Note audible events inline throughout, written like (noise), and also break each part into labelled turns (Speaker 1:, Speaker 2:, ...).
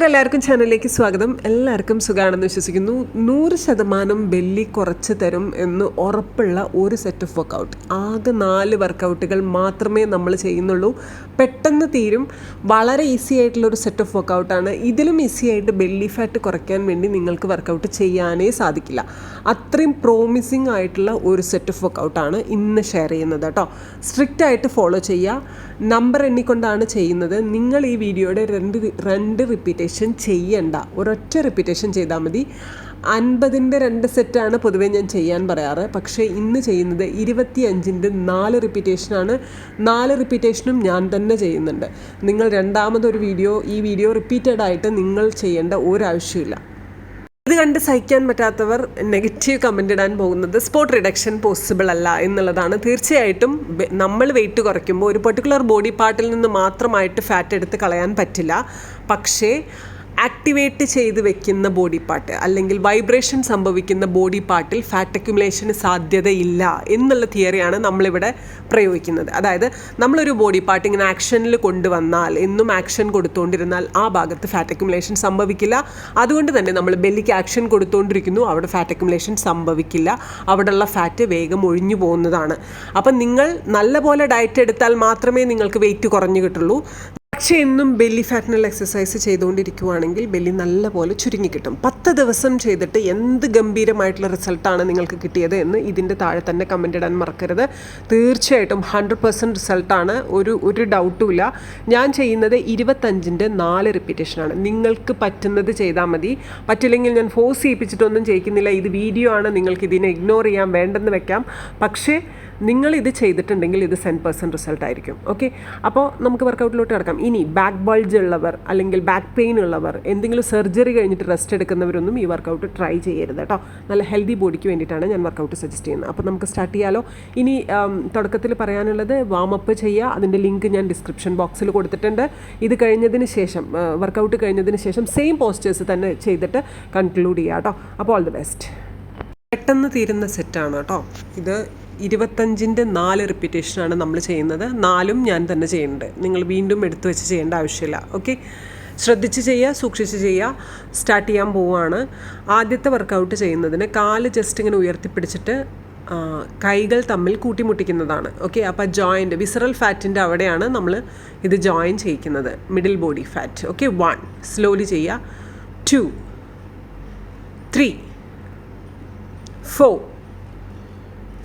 Speaker 1: നമസ്കാരം എല്ലാവർക്കും ചാനലിലേക്ക് സ്വാഗതം. എല്ലാവർക്കും സുഖമാണെന്ന് വിശ്വസിക്കുന്നു. നൂറ് ശതമാനം ബെല്ലി കുറച്ച് തരും എന്ന് ഉറപ്പുള്ള ഒരു സെറ്റ് ഓഫ് വർക്കൗട്ട് ആകെ നാല് വർക്കൗട്ടുകൾ മാത്രമേ നമ്മൾ ചെയ്യുന്നുള്ളൂ. പെട്ടെന്ന് തീരും. വളരെ ഈസി ആയിട്ടുള്ള ഒരു സെറ്റ് ഓഫ് വർക്കൗട്ടാണ് ഇതിലും ഈസി ആയിട്ട് ബെല്ലി ഫാറ്റ് കുറയ്ക്കാൻ വേണ്ടി നിങ്ങൾക്ക് വർക്കൗട്ട് ചെയ്യാനേ സാധിക്കില്ല. അത്രയും പ്രോമിസിങ് ആയിട്ടുള്ള ഒരു സെറ്റ് ഓഫ് വർക്കൗട്ടാണ് ഇന്ന് ഷെയർ ചെയ്യുന്നത് കേട്ടോ. സ്ട്രിക്റ്റ് ആയിട്ട് ഫോളോ ചെയ്യുക. നമ്പർ എണ്ണിക്കൊണ്ടാണ് ചെയ്യുന്നത്. നിങ്ങൾ ഈ വീഡിയോയുടെ രണ്ട് രണ്ട് റിപ്പീറ്റേഷൻ ചെയ്യണ്ട. ഒരൊറ്റ റിപ്പീറ്റേഷൻ ചെയ്താൽ മതി. അൻപതിന്റെ രണ്ട് സെറ്റാണ് പൊതുവെ ഞാൻ ചെയ്യാൻ പറയാറ്. പക്ഷേ ഇന്ന് ചെയ്യുന്നത് ഇരുപത്തി അഞ്ചിന്റെ നാല് റിപ്പീറ്റേഷനാണ് നാല് റിപ്പീറ്റേഷനും ഞാൻ തന്നെ ചെയ്യുന്നുണ്ട്. നിങ്ങൾ രണ്ടാമതൊരു വീഡിയോ ഈ വീഡിയോ റിപ്പീറ്റഡ് ആയിട്ട് നിങ്ങൾ ചെയ്യേണ്ട ഒരാവശ്യമില്ല. ഇത് കണ്ട് സഹിക്കാൻ പറ്റാത്തവർ നെഗറ്റീവ് കമന്റ് ഇടാൻ പോകുന്നത് സ്പോട്ട് റിഡക്ഷൻ പോസിബിൾ അല്ല എന്നുള്ളതാണ്. തീർച്ചയായിട്ടും നമ്മൾ വെയിറ്റ് കുറയ്ക്കുമ്പോൾ ഒരു പെർട്ടിക്കുലർ ബോഡി പാർട്ടിൽ നിന്ന് മാത്രമായിട്ട് ഫാറ്റ് എടുത്ത് കളയാൻ പറ്റില്ല. പക്ഷേ ആക്ടിവേറ്റ് ചെയ്ത് വെക്കുന്ന ബോഡി പാർട്ട് അല്ലെങ്കിൽ വൈബ്രേഷൻ സംഭവിക്കുന്ന ബോഡി പാർട്ടിൽ ഫാറ്റ് അക്യുമുലേഷന് സാധ്യതയില്ല എന്നുള്ള തിയറിയാണ് നമ്മളിവിടെ പ്രയോഗിക്കുന്നത്. അതായത് നമ്മളൊരു ബോഡി പാർട്ട് ഇങ്ങനെ ആക്ഷനിൽ കൊണ്ടുവന്നാൽ എന്നും ആക്ഷൻ കൊടുത്തുകൊണ്ടിരുന്നാൽ ആ ഭാഗത്ത് ഫാറ്റ് അക്യുമുലേഷൻ സംഭവിക്കില്ല. അതുകൊണ്ട് തന്നെ നമ്മൾ ബെല്ലിക്ക് ആക്ഷൻ കൊടുത്തുകൊണ്ടിരിക്കുന്നു അവിടെ ഫാറ്റ് അക്യുമുലേഷൻ സംഭവിക്കില്ല അവിടെയുള്ള ഫാറ്റ് വേഗം ഒഴിഞ്ഞു പോകുന്നതാണ്. അപ്പം നിങ്ങൾ നല്ലപോലെ ഡയറ്റ് എടുത്താൽ മാത്രമേ നിങ്ങൾക്ക് വെയിറ്റ് കുറഞ്ഞു കിട്ടുള്ളൂ. പക്ഷേ എന്നും ബെല്ലി ഫാറ്റിനുള്ള എക്സസൈസ് ചെയ്തുകൊണ്ടിരിക്കുവാണെങ്കിൽ ബെല്ലി നല്ലപോലെ ചുരുങ്ങി കിട്ടും പത്ത് ദിവസം ചെയ്തിട്ട് എന്ത് ഗംഭീരമായിട്ടുള്ള റിസൾട്ടാണ് നിങ്ങൾക്ക് കിട്ടിയത് എന്ന് ഇതിന്റെ താഴെ തന്നെ കമന്റ് ഇടാൻ മറക്കരുത്. തീർച്ചയായിട്ടും ഹൺഡ്രഡ് പെർസെന്റ് റിസൾട്ടാണ്. ഒരു ഒരു ഡൗട്ടും ഇല്ല. ഞാൻ ചെയ്യുന്നത് ഇരുപത്തഞ്ചിന്റെ നാല് റിപ്പീറ്റേഷനാണ് നിങ്ങൾക്ക് പറ്റുന്നത് ചെയ്താൽ മതി. പറ്റില്ലെങ്കിൽ ഞാൻ ഫോഴ്സ് ചെയ്യിപ്പിച്ചിട്ടൊന്നും ചെയ്യിക്കുന്നില്ല. ഇത് വീഡിയോ ആണ്. നിങ്ങൾക്ക് ഇതിനെ ഇഗ്നോർ ചെയ്യാൻ വേണ്ടെന്ന് വെക്കാം. പക്ഷേ നിങ്ങൾ ഇത് ചെയ്തിട്ടുണ്ടെങ്കിൽ ഇത് സെൻ പെർസെന്റ് റിസൾട്ട് ആയിരിക്കും. ഓക്കെ? അപ്പോൾ നമുക്ക് വർക്കൗട്ടിലോട്ട് കിടക്കാം. ഇനി ബാക്ക് ബൾജ് ഉള്ളവർ അല്ലെങ്കിൽ ബാക്ക് പെയിൻ ഉള്ളവർ എന്തെങ്കിലും സർജറി കഴിഞ്ഞിട്ട് റെസ്റ്റ് എടുക്കുന്നവരൊന്നും ഈ വർക്കൗട്ട് ട്രൈ ചെയ്യരുത് കേട്ടോ നല്ല ഹെൽത്തി ബോഡിക്ക് വേണ്ടിയിട്ടാണ് ഞാൻ വർക്കൗട്ട് സജസ്റ്റ് ചെയ്യുന്നത്. അപ്പോൾ നമുക്ക് സ്റ്റാർട്ട് ചെയ്യാലോ. ഇനി തുടക്കത്തിൽ പറയാനുള്ളത് വാമപ്പ് ചെയ്യുക. അതിന്റെ ലിങ്ക് ഞാൻ ഡിസ്ക്രിപ്ഷൻ ബോക്സിൽ കൊടുത്തിട്ടുണ്ട്. ഇത് കഴിഞ്ഞതിന് ശേഷം വർക്കൗട്ട് കഴിഞ്ഞതിന് ശേഷം സെയിം പോസ്റ്റേഴ്സ് തന്നെ ചെയ്തിട്ട് കൺക്ലൂഡ് ചെയ്യുക കേട്ടോ അപ്പോൾ ഓൾ ദി ബെസ്റ്റ്. പെട്ടെന്ന് തീരുന്ന സെറ്റാണ് കേട്ടോ ഇത് ഇരുപത്തഞ്ചിന്റെ നാല് റിപ്പീറ്റേഷനാണ് നമ്മൾ ചെയ്യുന്നത്. നാലും ഞാൻ തന്നെ ചെയ്യുന്നുണ്ട്. നിങ്ങൾ വീണ്ടും എടുത്തു വെച്ച് ചെയ്യേണ്ട ആവശ്യമില്ല. ഓക്കെ ശ്രദ്ധിച്ച് ചെയ്യുക സൂക്ഷിച്ച് ചെയ്യുക. സ്റ്റാർട്ട് ചെയ്യാൻ പോവുകയാണ്. ആദ്യത്തെ വർക്കൗട്ട് ചെയ്യുന്നതിന് കാൽ ജസ്റ്റ് ഇങ്ങനെ ഉയർത്തിപ്പിടിച്ചിട്ട് കൈകൾ തമ്മിൽ കൂട്ടിമുട്ടിക്കുന്നതാണ്. ഓക്കെ അപ്പോൾ ജോയിന്റ് വിസറൽ ഫാറ്റിന്റെ അവിടെയാണ് നമ്മൾ ഇത് join ചെയ്യിക്കുന്നത്. Middle body fat okay one slowly ചെയ്യുക. Two three four,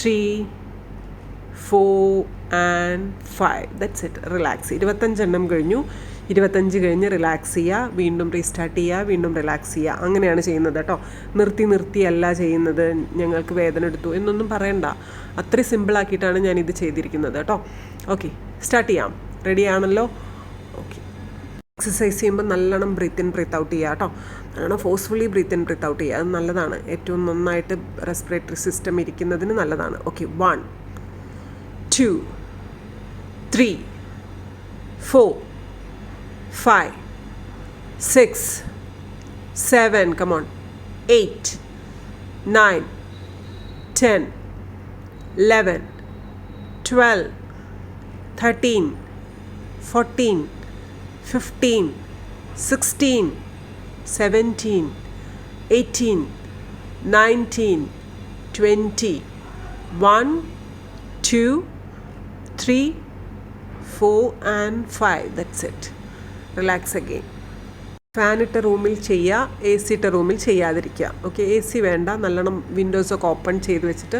Speaker 1: three, four and five that's it relax ഇരുപത്തഞ്ചെണ്ണം കഴിഞ്ഞു. ഇരുപത്തഞ്ച് കഴിഞ്ഞ് റിലാക്സ് ചെയ്യുക വീണ്ടും റീസ്റ്റാർട്ട് ചെയ്യുക വീണ്ടും റിലാക്സ് ചെയ്യുക അങ്ങനെയാണ് ചെയ്യുന്നത് കേട്ടോ. നിർത്തി നിർത്തിയല്ല ചെയ്യുന്നത്. ഞങ്ങൾക്ക് വേദന എടുത്തു എന്നൊന്നും പറയണ്ട. അത്രയും സിമ്പിളാക്കിയിട്ടാണ് ഞാൻ ഇത് ചെയ്തിരിക്കുന്നത് കേട്ടോ. ഓക്കെ സ്റ്റാർട്ട് ചെയ്യാം. റെഡി ആണല്ലോ? എക്സസൈസ് ചെയ്യുമ്പോൾ നല്ലോണം ബ്രീത്ത് ഇൻ ബ്രീത്ത് ഔട്ട് ചെയ്യുക കേട്ടോ. നല്ലോണം forcefully breathe in breathe out ചെയ്യുക. അത് നല്ലതാണ്. ഏറ്റവും നന്നായിട്ട് റെസ്പിറേറ്ററി സിസ്റ്റം ഇരിക്കുന്നതിന് നല്ലതാണ്. Okay one two three four five six seven come on eight nine ten eleven twelve thirteen fourteen 15, 16, 17, 18, 19, 20, 1, 2, 3, 4 and 5. That's it. Relax again. Fan ഇട്ട റൂമിൽ ചെയ്യുക എ സി ഇട്ട റൂമിൽ ചെയ്യാതിരിക്കുക ഓക്കെ എ സി വേണ്ട നല്ലോണം വിൻഡോസൊക്കെ ഓപ്പൺ ചെയ്ത് വെച്ചിട്ട്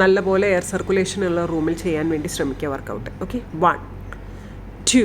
Speaker 1: നല്ലപോലെ എയർ സർക്കുലേഷൻ ഉള്ള റൂമിൽ ചെയ്യാൻ വേണ്ടി ശ്രമിക്കുക workout okay one two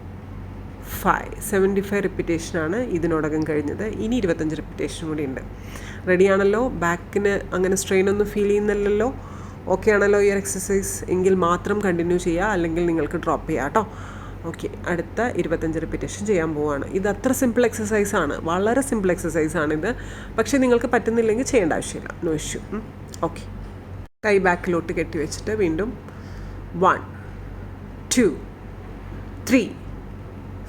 Speaker 1: Five seventy five റിപ്പീറ്റേഷനാണ് ഇതിനോടകം കഴിഞ്ഞത്. ഇനി ഇരുപത്തഞ്ച് റിപ്പിറ്റേഷൻ കൂടി ഉണ്ട് റെഡിയാണല്ലോ ബാക്കിന് അങ്ങനെ സ്ട്രെയിൻ ഒന്നും ഫീൽ ചെയ്യുന്നില്ലല്ലോ? ഓക്കെ ആണല്ലോ ഈ എക്സസൈസ് എങ്കിൽ മാത്രം കണ്ടിന്യൂ ചെയ്യുക അല്ലെങ്കിൽ നിങ്ങൾക്ക് ഡ്രോപ്പ് ചെയ്യാം കേട്ടോ ഓക്കെ അടുത്ത ഇരുപത്തഞ്ച് റിപ്പീറ്റേഷൻ ചെയ്യാൻ പോവുകയാണ് ഇത് അത്ര സിമ്പിൾ എക്സസൈസ് ആണ്. വളരെ സിമ്പിൾ എക്സസൈസ് ആണിത് പക്ഷേ നിങ്ങൾക്ക് പറ്റുന്നില്ലെങ്കിൽ ചെയ്യേണ്ട ആവശ്യമില്ല. നോ ഇഷ്യൂ ഓക്കെ കൈ ബാക്കിലോട്ട് കെട്ടി വെച്ചിട്ട് വീണ്ടും one two three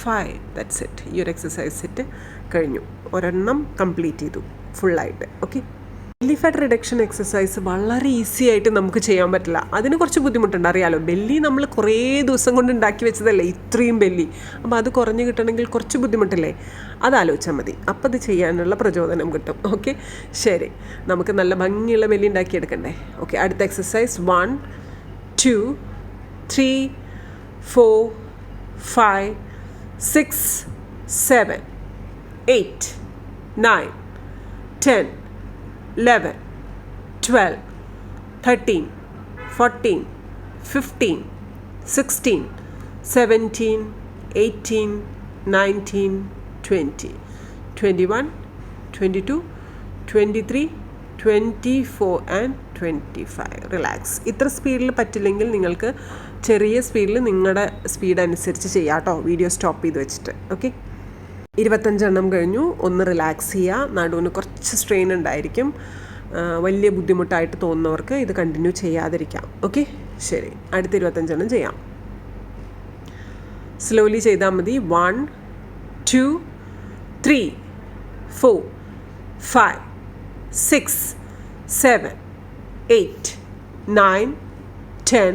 Speaker 1: Five that's it ഈ ഒരു എക്സസൈസ് സെറ്റ് കഴിഞ്ഞു. ഒരെണ്ണം കംപ്ലീറ്റ് ചെയ്തു. ഫുള്ളായിട്ട് okay belly fat reduction exercise വളരെ ഈസി ആയിട്ട് നമുക്ക് ചെയ്യാൻ പറ്റില്ല. അതിന് കുറച്ച് ബുദ്ധിമുട്ടുണ്ട്. അറിയാലോ? ബെല്ലി നമ്മൾ കുറേ ദിവസം കൊണ്ട് ഉണ്ടാക്കി വെച്ചതല്ലേ? ഇത്രയും ബെല്ലി അപ്പോൾ അത് കുറഞ്ഞു കിട്ടണമെങ്കിൽ കുറച്ച് ബുദ്ധിമുട്ടല്ലേ? അത് ആലോചിച്ചാൽ മതി. അപ്പം അത് ചെയ്യാനുള്ള പ്രചോദനം കിട്ടും. ഓക്കെ ശരി. നമുക്ക് നല്ല ഭംഗിയുള്ള ബെല്ലി ഉണ്ടാക്കിയെടുക്കണ്ടേ? ഓക്കെ അടുത്ത exercise one two three four five six seven eight nine ten eleven twelve thirteen fourteen fifteen sixteen seventeen eighteen nineteen twenty twenty one twenty two twenty three twenty four and twenty five relax ഇത്ര സ്പീഡിൽ പറ്റില്ലെങ്കിൽ നിങ്ങൾക്ക് ചെറിയ സ്പീഡിൽ നിങ്ങളുടെ speed അനുസരിച്ച് ചെയ്യാം കേട്ടോ വീഡിയോ സ്റ്റോപ്പ് ചെയ്ത് വെച്ചിട്ട്. ഓക്കെ ഇരുപത്തഞ്ചെണ്ണം കഴിഞ്ഞു. ഒന്ന് റിലാക്സ് ചെയ്യുക നടുവിന് കുറച്ച് സ്ട്രെയിൻ ഉണ്ടായിരിക്കും. വലിയ ബുദ്ധിമുട്ടായിട്ട് തോന്നുന്നവർക്ക് ഇത് കണ്ടിന്യൂ ചെയ്യാതിരിക്കാം. ഓക്കെ ശരി. അടുത്ത ഇരുപത്തഞ്ചെണ്ണം ചെയ്യാം. സ്ലോലി ചെയ്താൽ മതി. One two three four five six seven eight nine ten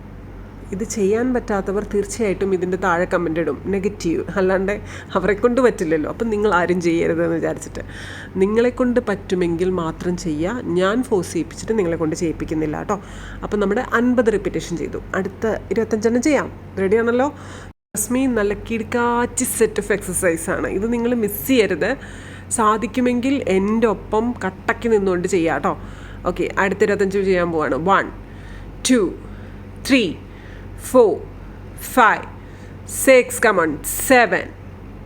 Speaker 1: ഇത് ചെയ്യാൻ പറ്റാത്തവർ തീർച്ചയായിട്ടും ഇതിന്റെ താഴെ കമന്റ് ഇടും. നെഗറ്റീവ് അല്ലാണ്ട് അവരെ കൊണ്ട് പറ്റില്ലല്ലോ. അപ്പം നിങ്ങൾ ആരും ചെയ്യരുതെന്ന് വിചാരിച്ചിട്ട്. നിങ്ങളെ കൊണ്ട് പറ്റുമെങ്കിൽ മാത്രം ചെയ്യുക ഞാൻ ഫോഴ്സ് ചെയ്യിപ്പിച്ചിട്ട് നിങ്ങളെ കൊണ്ട് ചെയ്യിപ്പിക്കുന്നില്ല കേട്ടോ. അപ്പം നമ്മുടെ അൻപത് റിപ്പീറ്റേഷൻ ചെയ്തു. അടുത്ത ഇരുപത്തഞ്ചെണ്ണം ചെയ്യാം. റെഡിയാണല്ലോ റസ്മി നല്ല കിടക്കാറ്റി സെറ്റ് ഓഫ് എക്സസൈസാണ് ഇത് നിങ്ങൾ മിസ് ചെയ്യരുത്. സാധിക്കുമെങ്കിൽ എന്റെ ഒപ്പം കട്ടയ്ക്ക് നിന്നുകൊണ്ട് ചെയ്യാം കേട്ടോ. ഓക്കെ അടുത്ത ഇരുപത്തഞ്ച് ചെയ്യാൻ പോവാണ്. One two three Four, five, six. come on, seven,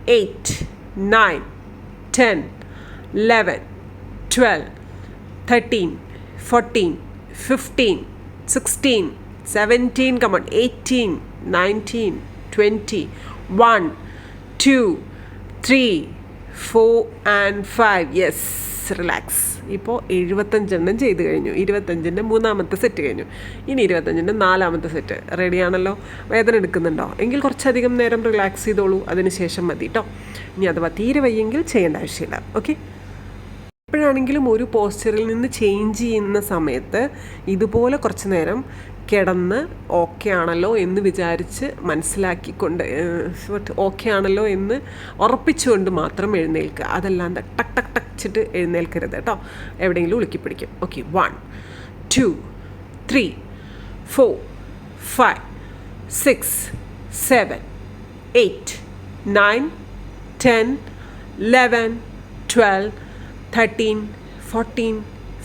Speaker 1: eight, nine, ten, eleven, twelve, thirteen, fourteen, fifteen, sixteen, seventeen. come on, eighteen, nineteen, twenty, one, two, three, four, and 5. Yes. Relax. ഇപ്പോൾ എഴുപത്തഞ്ചെണ്ണം ചെയ്ത് കഴിഞ്ഞു. ഇരുപത്തഞ്ചിന്റെ മൂന്നാമത്തെ set കഴിഞ്ഞു. ഇനി ഇരുപത്തഞ്ചിന്റെ നാലാമത്തെ set റെഡിയാണല്ലോ വേദന എടുക്കുന്നുണ്ടോ? എങ്കിൽ കുറച്ചധികം നേരം റിലാക്സ് ചെയ്തോളൂ. അതിന് ശേഷം മതി കേട്ടോ ഇനി അഥവാ തീരെ വയ്യെങ്കിൽ ചെയ്യേണ്ട ആവശ്യമില്ല. ഓക്കെ എപ്പോഴാണെങ്കിലും ഒരു പോസ്ചറിൽ നിന്ന് ചേഞ്ച് ചെയ്യുന്ന സമയത്ത് ഇതുപോലെ കുറച്ച് നേരം കിടന്ന് ഓക്കെ ആണല്ലോ എന്ന് വിചാരിച്ച് മനസ്സിലാക്കിക്കൊണ്ട് ഓക്കെ ആണല്ലോ എന്ന് ഉറപ്പിച്ചുകൊണ്ട് മാത്രം എഴുന്നേൽക്കുക. അതല്ലാണ്ട് ടക് ടക്ക് ടച്ചിട്ട് എഴുന്നേൽക്കരുത് കേട്ടോ. എവിടെയെങ്കിലും ഉളുക്കി പിടിക്കും okay one two three four five six seven eight nine ten eleven twelve thirteen fourteen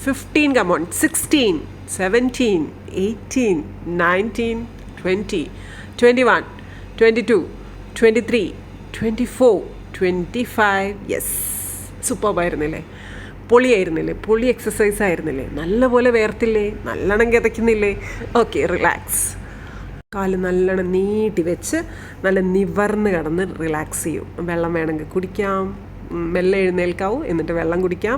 Speaker 1: fifteen come on sixteen seventeen eighteen nineteen twenty twenty one twenty two twenty three twenty four twenty five yes സൂപ്പർബായിരുന്നില്ലേ? പൊളിയായിരുന്നില്ലേ? പൊളി exercise ആയിരുന്നില്ലേ? നല്ലപോലെ വേർത്തില്ലേ? നല്ലോണം കിതയ്ക്കുന്നില്ലേ okay relax കാൽ നല്ലോണം നീട്ടി വെച്ച് നല്ല നിവർന്ന് കിടന്ന് റിലാക്സ് ചെയ്യും. വെള്ളം വേണമെങ്കിൽ കുടിക്കാം. മെല്ലെ എഴുന്നേൽക്കാവും. എന്നിട്ട് വെള്ളം കുടിക്കാം.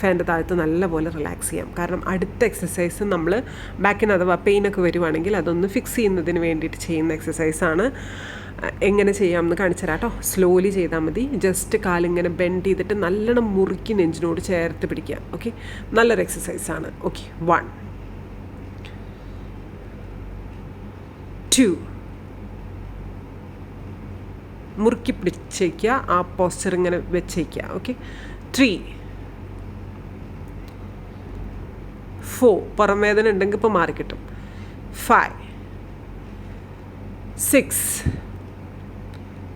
Speaker 1: ഫാന്റെ താഴത്ത് നല്ലപോലെ റിലാക്സ് ചെയ്യാം. കാരണം അടുത്ത എക്സസൈസ് നമ്മൾ ബാക്കിന് അഥവാ പെയിനൊക്കെ വരുവാണെങ്കിൽ അതൊന്ന് ഫിക്സ് ചെയ്യുന്നതിന് വേണ്ടിയിട്ട് ചെയ്യുന്ന എക്സസൈസാണ് എങ്ങനെ ചെയ്യാമെന്ന് കാണിച്ചു തരാം കേട്ടോ. സ്ലോലി ചെയ്താൽ മതി. ജസ്റ്റ് കാലിങ്ങനെ ബെൻഡ് ചെയ്തിട്ട് നല്ലോണം മുറുക്കി നെഞ്ചിനോട് ചേർത്ത് പിടിക്കുക. ഓക്കെ നല്ലൊരു എക്സസൈസാണ് ഓക്കെ വൺ ടു മുറുക്കി പിടിച്ചേക്കുക. ആ പോസ്റ്റർ ഇങ്ങനെ വെച്ചേക്കുക. ഓക്കെ ത്രീ ഫോർ പുറം വേദന ഉണ്ടെങ്കിൽ ഇപ്പോൾ മാറിക്കിട്ടും five six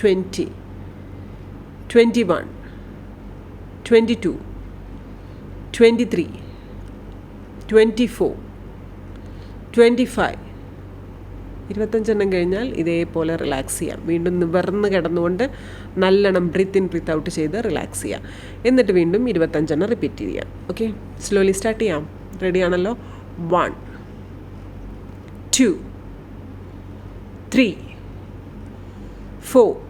Speaker 1: Twenty twenty one twenty two twenty three twenty four twenty five ഇരുപത്തഞ്ചെണ്ണം കഴിഞ്ഞാൽ ഇതേപോലെ റിലാക്സ് ചെയ്യാം. വീണ്ടും നിവർന്ന് കിടന്നുകൊണ്ട് നല്ലോണം ബ്രീത്ത് ഇൻ ബ്രീത്ത് ഔട്ട് ചെയ്ത് റിലാക്സ് ചെയ്യാം. എന്നിട്ട് വീണ്ടും ഇരുപത്തഞ്ചെണ്ണം റിപ്പീറ്റ് ചെയ്യാം. ഓക്കെ സ്ലോലി സ്റ്റാർട്ട് ചെയ്യാം. റെഡി ആണല്ലോ? One two three four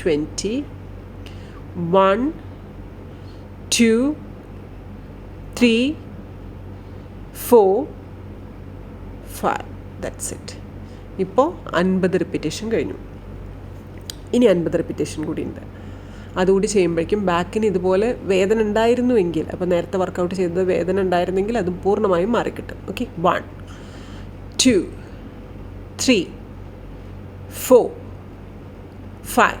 Speaker 1: 20, 1, 2, 3, 4, five that's it ഇപ്പോൾ അൻപത് റിപ്പീറ്റേഷൻ കഴിഞ്ഞു. ഇനി അൻപത് റിപ്പീറ്റേഷൻ കൂടി ഉണ്ട് അതുകൂടി ചെയ്യുമ്പോഴേക്കും ബാക്കിന് ഇതുപോലെ വേദന ഉണ്ടായിരുന്നുവെങ്കിൽ അപ്പോൾ നേരത്തെ വർക്കൗട്ട് ചെയ്തത് വേദന ഉണ്ടായിരുന്നെങ്കിൽ അത് പൂർണമായും മാറിക്കിട്ടും. Okay one two three four five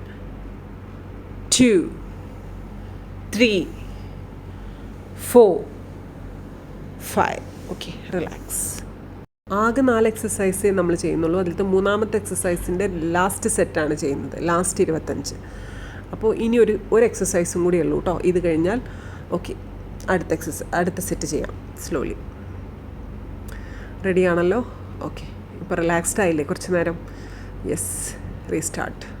Speaker 1: 2, 3, 4, 5. Okay relax ആകെ നാല് എക്സസൈസേ നമ്മൾ ചെയ്യുന്നുള്ളൂ. അതിലത്തെ മൂന്നാമത്തെ എക്സസൈസിന്റെ ലാസ്റ്റ് സെറ്റാണ് ചെയ്യുന്നത്. ലാസ്റ്റ് ഇരുപത്തഞ്ച്. അപ്പോൾ ഇനി ഒരു ഒരു എക്സസൈസും കൂടി ഉള്ളൂ കേട്ടോ ഇത് കഴിഞ്ഞാൽ ഓക്കെ അടുത്ത എക്സസൈസ് അടുത്ത സെറ്റ് ചെയ്യാം സ്ലോലി റെഡിയാണല്ലോ ഓക്കെ ഇപ്പോൾ റിലാക്സ്ഡ് ആയില്ലേ കുറച്ച് നേരം? Yes restart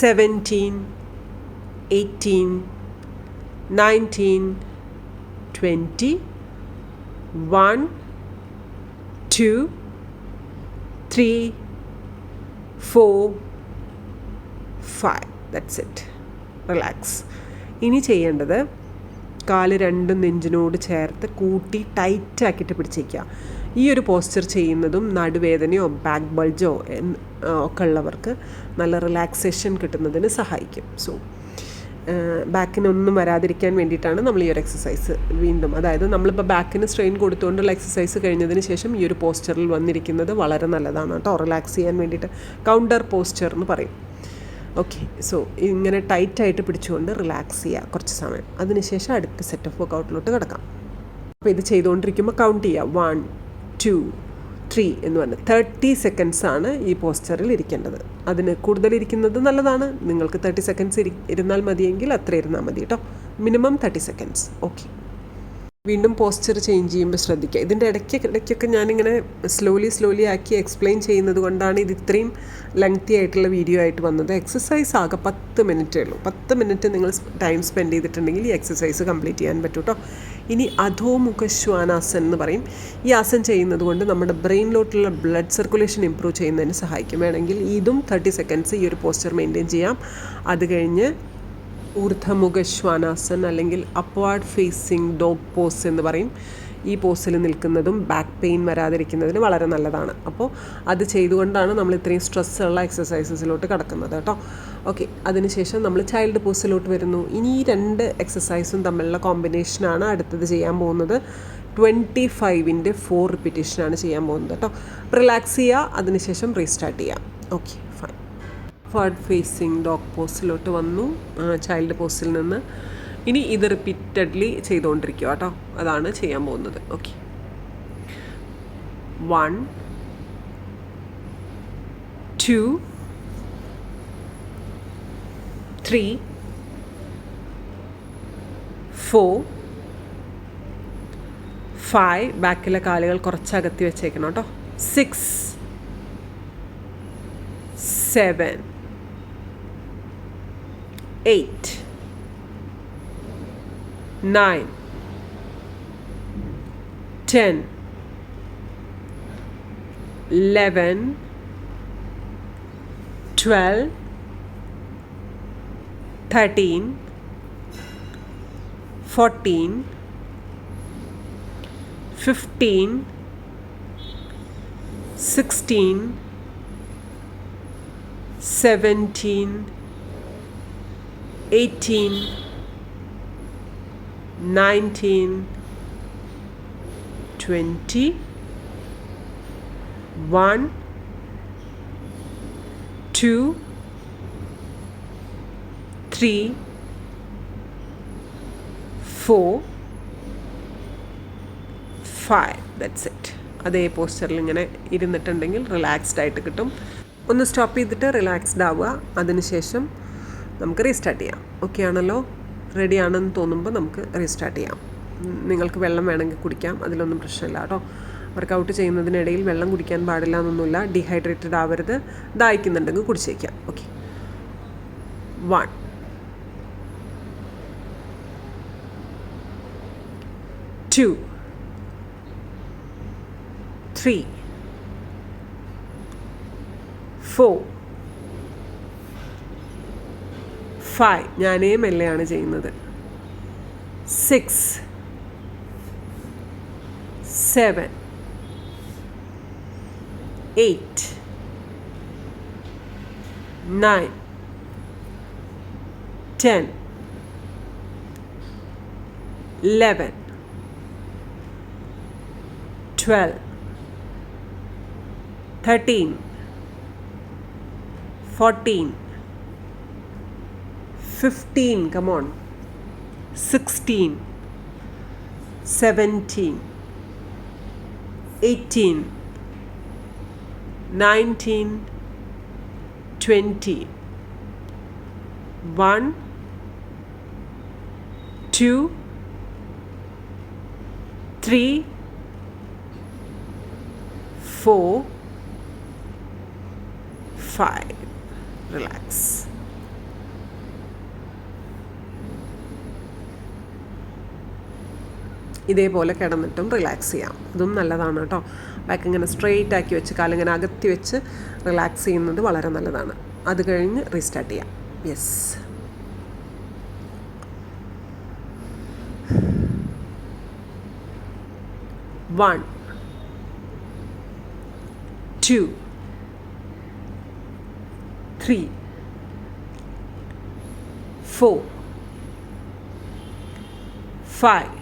Speaker 1: seventeen, eighteen, nineteen. 20 1 2 3 4 5 That's it. Relax ഇനി ചെയ്യേണ്ടത് കാൽ രണ്ടും നെഞ്ചിനോട് ചേർത്ത് കൂട്ടി ടൈറ്റാക്കിയിട്ട് പിടിച്ചേക്കുക. ഈ ഒരു പോസ്ചർ ചെയ്യുന്നതും നടുവേദനയോ ബാക്ക് ബൾജോ ഒക്കെ ഉള്ളവർക്ക് നല്ല റിലാക്സേഷൻ കിട്ടുന്നതിന് സഹായിക്കും. സോ ബാക്കിനൊന്നും വരാതിരിക്കാൻ വേണ്ടിയിട്ടാണ് നമ്മൾ ഈ ഒരു എക്സസൈസ് വീണ്ടും അതായത് നമ്മളിപ്പോൾ ബാക്കിന് സ്ട്രെയിൻ കൊടുത്തുകൊണ്ടുള്ള എക്സസൈസ് കഴിഞ്ഞതിന് ശേഷം ഈ ഒരു പോസ്ചറിൽ വന്നിരിക്കുന്നത് വളരെ നല്ലതാണ് കേട്ടോ. റിലാക്സ് ചെയ്യാൻ വേണ്ടിയിട്ട് കൗണ്ടർ പോസ്ചർ എന്ന് പറയും. ഓക്കെ സോ ഇങ്ങനെ ടൈറ്റായിട്ട് പിടിച്ചുകൊണ്ട് റിലാക്സ് ചെയ്യുക കുറച്ച് സമയം. അതിനുശേഷം അടുത്ത സെറ്റ് ഓഫ് വർക്കൗട്ടിലോട്ട് കിടക്കാം. അപ്പോൾ ഇത് ചെയ്തുകൊണ്ടിരിക്കുമ്പോൾ കൗണ്ട് ചെയ്യുക വൺ ടു ത്രീ എന്ന് പറഞ്ഞ്. തേർട്ടി സെക്കൻഡ്സ് ആണ് ഈ പോസ്റ്ററിൽ ഇരിക്കേണ്ടത്. അതിന് കൂടുതൽ ഇരിക്കുന്നത് നല്ലതാണ്. നിങ്ങൾക്ക് തേർട്ടി സെക്കൻഡ്സ് ഇരി ഇരുന്നാൽ മതിയെങ്കിൽ അത്ര ഇരുന്നാൽ മതി കേട്ടോ മിനിമം തേർട്ടി സെക്കൻഡ്സ് ഓക്കെ വീണ്ടും പോസ്ചർ ചേഞ്ച് ചെയ്യുമ്പോൾ ശ്രദ്ധിക്കുക. ഇതിന്റെ ഇടയ്ക്ക് ഇടയ്ക്കൊക്കെ ഞാനിങ്ങനെ സ്ലോലി സ്ലോലി ആക്കി എക്സ്പ്ലെയിൻ ചെയ്യുന്നത് കൊണ്ടാണ് ഇത് ഇത്രയും ലെങ്തി ആയിട്ടുള്ള വീഡിയോ ആയിട്ട് വന്നത്. എക്സസൈസ് ആകെ പത്ത് മിനിറ്റേ ഉള്ളൂ. പത്ത് മിനിറ്റ് നിങ്ങൾ ടൈം സ്പെൻഡ് ചെയ്തിട്ടുണ്ടെങ്കിൽ ഈ എക്സസൈസ് കംപ്ലീറ്റ് ചെയ്യാൻ പറ്റും കേട്ടോ ഇനി അധോമുഖ ശ്വാനാസൻ എന്ന് പറയും. ഈ ആസൻ ചെയ്യുന്നത് കൊണ്ട് നമ്മുടെ ബ്രെയിനിലോട്ടുള്ള ബ്ലഡ് സർക്കുലേഷൻ ഇമ്പ്രൂവ് ചെയ്യുന്നതിന് സഹായിക്കും. വേണമെങ്കിൽ ഇതും തേർട്ടി സെക്കൻഡ്സ് ഈ ഒരു പോസ്ചർ മെയിന്റെയിൻ ചെയ്യാം. അത് കഴിഞ്ഞ് ഊർദ്ധമുഖ ശ്വാനാസൻ അല്ലെങ്കിൽ അപ്വാർഡ് ഫേസിംഗ് ഡോഗ് പോസ് എന്ന് പറയും. ഈ പോസിൽ നിൽക്കുന്നതും ബാക്ക് പെയിൻ വരാതിരിക്കുന്നതിന് വളരെ നല്ലതാണ്. അപ്പോൾ അത് ചെയ്തുകൊണ്ടാണ് നമ്മൾ ഇത്രയും സ്ട്രെസ്സുള്ള എക്സസൈസസിലോട്ട് കിടക്കുന്നത് കേട്ടോ. ഓക്കെ അതിനുശേഷം നമ്മൾ ചൈൽഡ് പോസിലോട്ട് വരുന്നു. ഇനി ഈ രണ്ട് എക്സസൈസും തമ്മിലുള്ള കോമ്പിനേഷനാണ് അടുത്തത് ചെയ്യാൻ പോകുന്നത്. ട്വന്റി ഫൈവിന്റെ ഫോർ റിപ്പീറ്റേഷനാണ് ചെയ്യാൻ പോകുന്നത് കേട്ടോ. റിലാക്സ് ചെയ്യുക അതിനുശേഷം റീസ്റ്റാർട്ട് ചെയ്യാം ഓക്കെ ഫൈൻ ഫേർഡ് ഫേസിങ് ഡോഗ് പോസിലോട്ട് വന്നു ചൈൽഡ് പോസിൽ നിന്ന്. ഇനി ഇത് റിപ്പീറ്റഡ്ലി ചെയ്തുകൊണ്ടിരിക്കുക കേട്ടോ. അതാണ് ചെയ്യാൻ പോകുന്നത്. Okay one two three four five ബാക്കിലെ കാലുകൾ കുറച്ച് അകത്തി വെച്ചേക്കണം കേട്ടോ. Six seven eight, nine, ten, eleven, twelve, thirteen, fourteen, fifteen, sixteen, seventeen. 18, 19, 20, 1, 2, 3, 4, 5. That's it. അതേ പോസ്റ്ററിൽ ഇങ്ങനെ ഇരുന്നിട്ടുണ്ടെങ്കിൽ റിലാക്സ്ഡ് ആയിട്ട് കിട്ടും ഒന്ന് സ്റ്റോപ്പ് ചെയ്തിട്ട് റിലാക്സ്ഡ് ആവുക അതിനുശേഷം നമുക്ക് റീസ്റ്റാർട്ട് ചെയ്യാം. ഓക്കെ ആണല്ലോ? റെഡി ആണെന്ന് തോന്നുമ്പോൾ നമുക്ക് റീസ്റ്റാർട്ട് ചെയ്യാം. നിങ്ങൾക്ക് വെള്ളം വേണമെങ്കിൽ കുടിക്കാം അതിലൊന്നും പ്രശ്നമില്ല കേട്ടോ. വർക്കൗട്ട് ചെയ്യുന്നതിനിടയിൽ വെള്ളം കുടിക്കാൻ പാടില്ല എന്നൊന്നുമില്ല ഡീഹൈഡ്രേറ്റഡ് ആവരുത്. ദാഹിക്കുന്നുണ്ടെങ്കിൽ കുടിച്ചേക്കാം. Okay one two three four five ഞാനേ മെല്ലെയാണ് ചെയ്യുന്നത്. Six seven eight nine ten eleven twelve thirteen fourteen 15 come on. 16 17 18 19 20 1 2 3 4 5 relax ഇതേപോലെ കിടന്നിട്ടും റിലാക്സ് ചെയ്യാം. അതും നല്ലതാണ് കേട്ടോ. ബാക്ക് ഇങ്ങനെ സ്ട്രെയിറ്റ് ആക്കി വെച്ച് കാലിങ്ങനെ അകത്തി വെച്ച് റിലാക്സ് ചെയ്യുന്നത് വളരെ നല്ലതാണ്. അത് കഴിഞ്ഞ് റീസ്റ്റാർട്ട് ചെയ്യാം. Yes one two three four five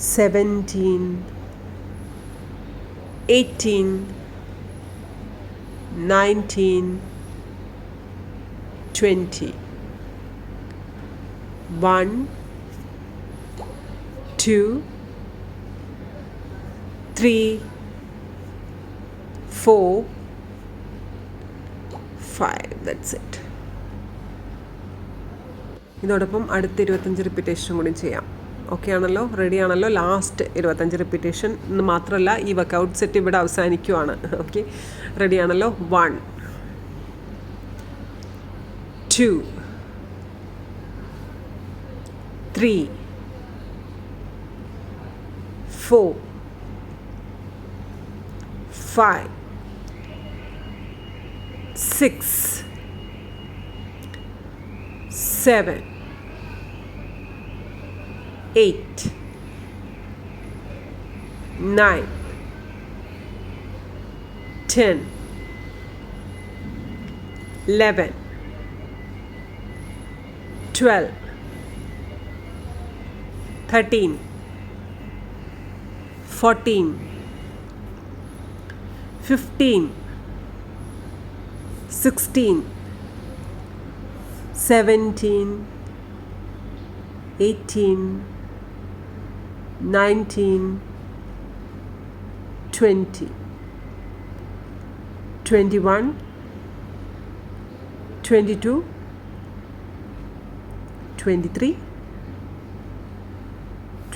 Speaker 1: seventeen, eighteen, nineteen. 20 1 2 3 4 5 that's it ഇതോടൊപ്പം അടുത്ത ഇരുപത്തഞ്ച് റിപ്പീറ്റേഷനും കൂടി ചെയ്യാം ഓക്കെ ആണല്ലോ റെഡി ആണല്ലോ ലാസ്റ്റ് ഇരുപത്തഞ്ച് റിപ്പീറ്റേഷൻ എന്ന് മാത്രമല്ല ഈ വർക്കൗട്ട് സെറ്റ് ഇവിടെ അവസാനിക്കുവാണ്. (laughs) ഓക്കെ? റെഡി ആണല്ലോ one two three four five six seven, eight, nine, ten, eleven, twelve, thirteen, fourteen, fifteen, sixteen, seventeen, eighteen. 18 19 20 21 22 23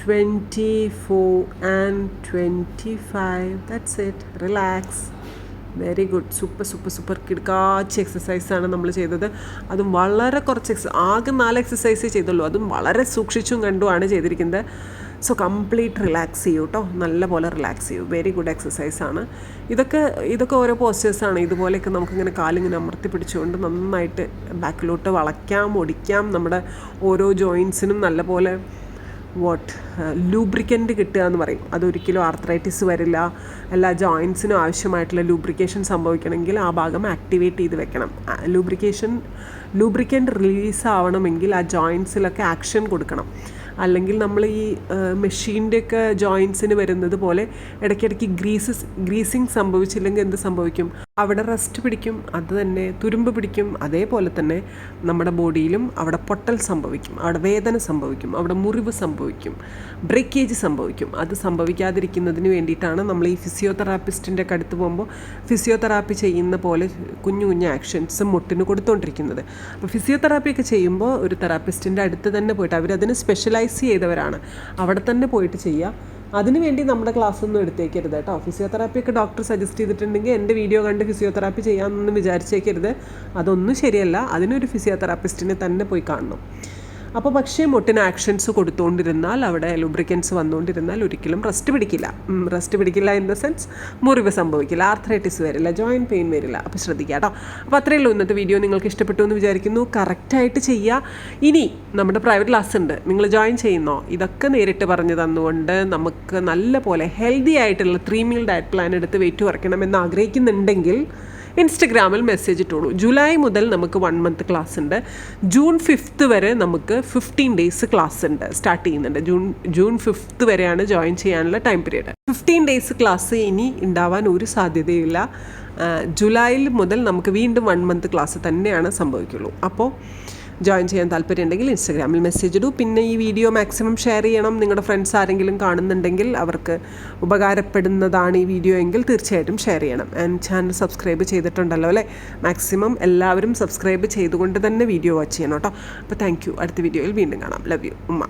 Speaker 1: 24 and 25 that's it. Relax. Very good super super super കിടക്കാച്ച എക്സസൈസാണ് നമ്മൾ ചെയ്തത്. അതും വളരെ കുറച്ച് എക്സ ആകെ നാല് എക്സസൈസേ ചെയ്തുള്ളൂ. അതും വളരെ സൂക്ഷിച്ചും കണ്ടുമാണ് ചെയ്തിരിക്കുന്നത്. സോ കംപ്ലീറ്റ് റിലാക്സ് ചെയ്യൂ കേട്ടോ നല്ലപോലെ റിലാക്സ് ചെയ്യൂ. വെരി ഗുഡ് എക്സസൈസാണ് ഇതൊക്കെ ഇതൊക്കെ ഓരോ പോസ്റ്റേഴ്സാണ് ഇതുപോലെയൊക്കെ നമുക്കിങ്ങനെ കാലിങ്ങനെ അമർത്തി പിടിച്ചുകൊണ്ട് നന്നായിട്ട് ബാക്കിലോട്ട് വളയ്ക്കാം ഒടിക്കാം നമ്മുടെ ഓരോ ജോയിൻസിനും നല്ലപോലെ വാട്ട് ലൂബ്രിക്കന്റ് കിട്ടുക എന്ന് പറയും. അതൊരിക്കലും ആർത്രൈറ്റിസ് വരില്ല. എല്ലാ ജോയിൻസിനും ആവശ്യമായിട്ടുള്ള ലൂബ്രിക്കേഷൻ സംഭവിക്കണമെങ്കിൽ ആ ഭാഗം ആക്ടിവേറ്റ് ചെയ്ത് വെക്കണം. ലൂബ്രിക്കേഷൻ ലൂബ്രിക്കന്റ് റിലീസ് ആവണമെങ്കിൽ ആ ജോയിൻസിലൊക്കെ ആക്ഷൻ കൊടുക്കണം. അല്ലെങ്കിൽ നമ്മൾ ഈ മെഷീന്റെയൊക്കെ ജോയിൻസിന് വരുന്നത് പോലെ ഇടയ്ക്കിടയ്ക്ക് ഗ്രീസസ് ഗ്രീസിങ് സംഭവിച്ചില്ലെങ്കിൽ എന്ത് സംഭവിക്കും? അവിടെ റെസ്റ്റ് പിടിക്കും അത് തന്നെ തുരുമ്പ് പിടിക്കും. അതേപോലെ തന്നെ നമ്മുടെ ബോഡിയിലും അവിടെ പൊട്ടൽ സംഭവിക്കും അവിടെ വേദന സംഭവിക്കും അവിടെ മുറിവ് സംഭവിക്കും ബ്രേക്കേജ് സംഭവിക്കും. അത് സംഭവിക്കാതിരിക്കുന്നതിന് വേണ്ടിയിട്ടാണ് നമ്മൾ ഈ ഫിസിയോതെറാപ്പിസ്റ്റിന്റെ അടുത്ത് പോകുമ്പോൾ ഫിസിയോതെറാപ്പി ചെയ്യുന്ന പോലെ കുഞ്ഞു കുഞ്ഞു ആക്ഷൻസ് മുട്ടിന് കൊടുത്തുകൊണ്ടിരിക്കുന്നത് അപ്പോൾ ഫിസിയോതെറാപ്പിയൊക്കെ ചെയ്യുമ്പോൾ ഒരു തെറാപ്പിസ്റ്റിന്റെ അടുത്ത് തന്നെ പോയിട്ട് അവരതിന് സ്പെഷ്യലൈസ് ചെയ്തവരാണ്. അവിടെ തന്നെ പോയിട്ട് ചെയ്യുക. അതിനുവേണ്ടി നമ്മുടെ ക്ലാസ് ഒന്നും എടുത്തേക്കരുത് കേട്ടോ. ഫിസിയോതെറാപ്പി ഒക്കെ ഡോക്ടർ സജസ്റ്റ് ചെയ്തിട്ടുണ്ടെങ്കിൽ എന്റെ വീഡിയോ കണ്ട് ഫിസിയോതെറാപ്പി ചെയ്യാമെന്നൊന്നും വിചാരിച്ചേക്കരുത്. അതൊന്നും ശരിയല്ല. അതിനൊരു ഫിസിയോതെറാപ്പിസ്റ്റിനെ തന്നെ പോയി കാണണം. അപ്പോൾ പക്ഷേ മുട്ടിന് ആക്ഷൻസ് കൊടുത്തുകൊണ്ടിരുന്നാൽ അവിടെ ലൂബ്രിക്കൻസ് വന്നുകൊണ്ടിരുന്നാൽ ഒരിക്കലും റെസ്റ്റ് പിടിക്കില്ല. റെസ്റ്റ് പിടിക്കില്ല ഇൻ ദ സെൻസ് മുറിവ് സംഭവിക്കില്ല. ആർത്രൈറ്റിസ് വരില്ല ജോയിന്റ് പെയിൻ വരില്ല. അപ്പോൾ ശ്രദ്ധിക്കുക കേട്ടോ അപ്പോൾ അത്രയേ ഉള്ളൂ ഇന്നത്തെ വീഡിയോ നിങ്ങൾക്ക് ഇഷ്ടപ്പെട്ടു എന്ന് വിചാരിക്കുന്നു. കറക്റ്റായിട്ട് ചെയ്യുക ഇനി നമ്മുടെ പ്രൈവറ്റ് ക്ലാസ് ഉണ്ട്. നിങ്ങൾ ജോയിൻ ചെയ്യുന്നോ? ഇതൊക്കെ നേരിട്ട് പറഞ്ഞു തന്നുകൊണ്ട് നമുക്ക് നല്ല പോലെ ഹെൽത്തി ആയിട്ടുള്ള ത്രീ മീൽ ഡയറ്റ് പ്ലാൻ എടുത്ത് വെയിറ്റ് കുറയ്ക്കണമെന്ന് ആഗ്രഹിക്കുന്നുണ്ടെങ്കിൽ ഇൻസ്റ്റഗ്രാമിൽ മെസ്സേജ് ഇട്ടോളൂ. ജൂലൈ മുതൽ നമുക്ക് വൺ മന്ത് ക്ലാസ് ഉണ്ട്. ജൂൺ ഫിഫ്ത്ത് വരെ നമുക്ക് ഫിഫ്റ്റീൻ ഡേയ്സ് ക്ലാസ് ഉണ്ട് സ്റ്റാർട്ട് ചെയ്യുന്നുണ്ട്. ജൂൺ ജൂൺ ഫിഫ്ത്ത് വരെയാണ് ജോയിൻ ചെയ്യാനുള്ള time period fifteen days class ഇനി ഉണ്ടാവാൻ ഒരു സാധ്യതയില്ല. ജൂലൈയിൽ മുതൽ നമുക്ക് വീണ്ടും വൺ മന്ത് ക്ലാസ് തന്നെയാണ് സംഭവിക്കുള്ളൂ. അപ്പോൾ ജോയിൻ ചെയ്യാൻ താല്പര്യമുണ്ടെങ്കിൽ ഇൻസ്റ്റഗ്രാമിൽ മെസ്സേജ് ഇടൂ. പിന്നെ ഈ വീഡിയോ മാക്സിമം ഷെയർ ചെയ്യണം. നിങ്ങളുടെ ഫ്രണ്ട്സ് ആരെങ്കിലും കാണുന്നുണ്ടെങ്കിൽ അവർക്ക് ഉപകാരപ്പെടുന്നതാണ് ഈ വീഡിയോ എങ്കിൽ തീർച്ചയായിട്ടും ഷെയർ ചെയ്യണം. ആൻഡ് ചാനൽ സബ്സ്ക്രൈബ് ചെയ്തിട്ടുണ്ടല്ലോ അല്ലേ? മാക്സിമം എല്ലാവരും സബ്സ്ക്രൈബ് ചെയ്തുകൊണ്ട് തന്നെ വീഡിയോ വാച്ച് ചെയ്യണം കേട്ടോ. അപ്പോൾ താങ്ക് യു അടുത്ത വീഡിയോയിൽ വീണ്ടും കാണാം. ലവ് യു ഉമ്മ.